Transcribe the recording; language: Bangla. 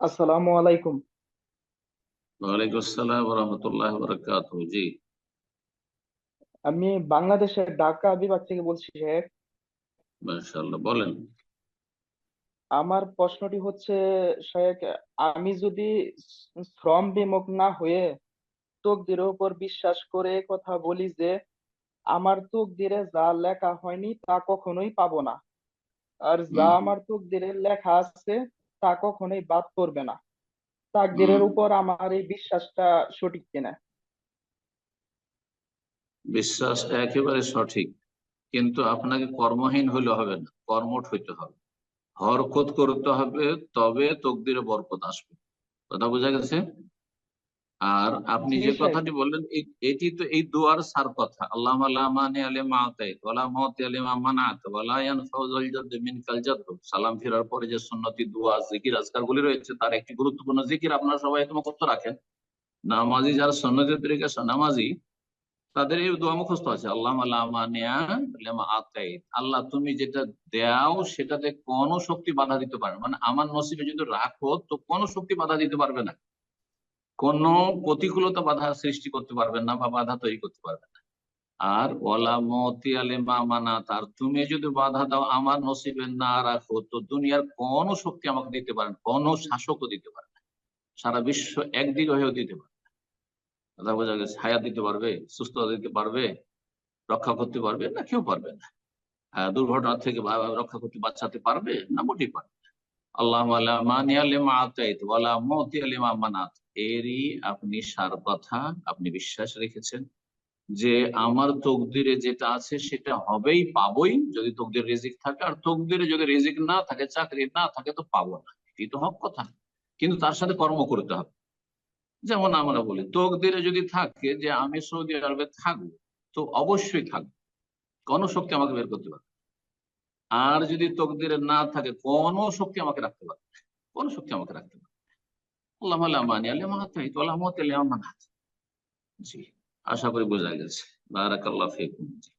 আসসালামু আলাইকুম। ওয়ালাইকুম আসসালাম রহমতুল্লাহ বরকাত জি। আমি বাংলাদেশের ঢাকা বিভাগ থেকে বলছি শেখ। মাশাআল্লাহ বলেন। আমার প্রশ্নটি হচ্ছে শেখ আমি যদি শ্রম বিমুখ না হয়ে তকদিরের উপর বিশ্বাস করে কথা বলি যে আমার তকদিরে যা লেখা হয়নি তা কখনোই পাবো না। আর যা। আমার তকদিরে লেখা আছে তা কখনোই বাদ পড়বে না। তাকদিরের উপর আমার এই বিশ্বাসটা সঠিক কিনা? বিশ্বাস একেবারে সঠিক। কিন্তু আপনাকে কর্মহীন হইলে হবে না কর্মঠ হইতে হবে। হরকত করতে হবে তবে তকদিরে বরকত আসবে। কথা বোঝা গেছে? আর আপনি যে কথাটি বললেন এটি তো এই দুয়ার সার কথা। আল্লাহ মানে আলে মাতাই ওলা মতে আলে মানাত ওলা ইয়ানফাউল জাদ্দ মিনকাল জাদ্দ সালাম ফেরার পরে যে সুন্নতি দোয়া জিকির আজকার গুলি রয়েছে তার একটি গুরুত্বপূর্ণ জিকির আপনারা সবাই তোমার করতে রাখেন। নামাজি যারা সন্ন্যতের তরিকা নামাজি তাদের এই দোয়া মুখস্থ আছে। আল্লাহ আল্লাহ তুমি যেটা দেও সেটাতে কোনো শক্তি বাধা দিতে পারবে মানে আমার নসিবে যদি রাখো তো কোনো শক্তি বাধা দিতে পারবে না। কোন প্রতিকূলতা বাধা সৃষ্টি করতে পারবে না বা বাধা তৈরি করতে পারবে না। আর ওলা মতি আলে মানা তার, তুমি যদি বাধা দাও আমার নসিবে না রাখো, তো দুনিয়ার কোন শক্তি আমাকে দিতে পারে না, কোনো শাসকও দিতে পারে না। সারা বিশ্ব একদিকে হয়েও দিতে পারে না। বোঝা গেছে, হায়াত দিতে পারবে, সুস্থতা দিতে পারবে, রক্ষা করতে পারবে না, কেউ পারবে না। দুর্ঘটনা থেকে রক্ষা করতে বাঁচাতে পারবে না, মোটেই পারবে। আল্লাহ আলা মানিয়া লিমা আতাইত, ওয়ালা মুতিয়া লিমা মানাত। এরই আপনি সার কথা আপনি বিশ্বাস রেখেছেন যে আমার তকদিরে যেটা আছে সেটা হবেই, পাবই। যদি তকদির রিজিক থাকে, আর তকদিরে যদি রিজিক না থাকে, চাকরি না থাকে, তো পাবো না। এটি তো হক কথা। কিন্তু তার সাথে কর্ম করতে হবে। যেমন আমরা বলি, তকদিরে যদি থাকে যে আমি সৌদি আরবে থাকব, তো অবশ্যই থাকব। কোনো শক্তি আমাকে বের করতে পারবে আর যদি তকদিরে না থাকে, কোনো শক্তি আমাকে রাখতে পারবে। কোনো শক্তি আমাকে রাখতে। আল্লাহ আল্লাহ মানি আল্লাহ মাহাতাই তো আল্লাহ মাহাত জি, আশা করি বোঝা গেছে। বারাকাল্লাহ ফিকুম। জি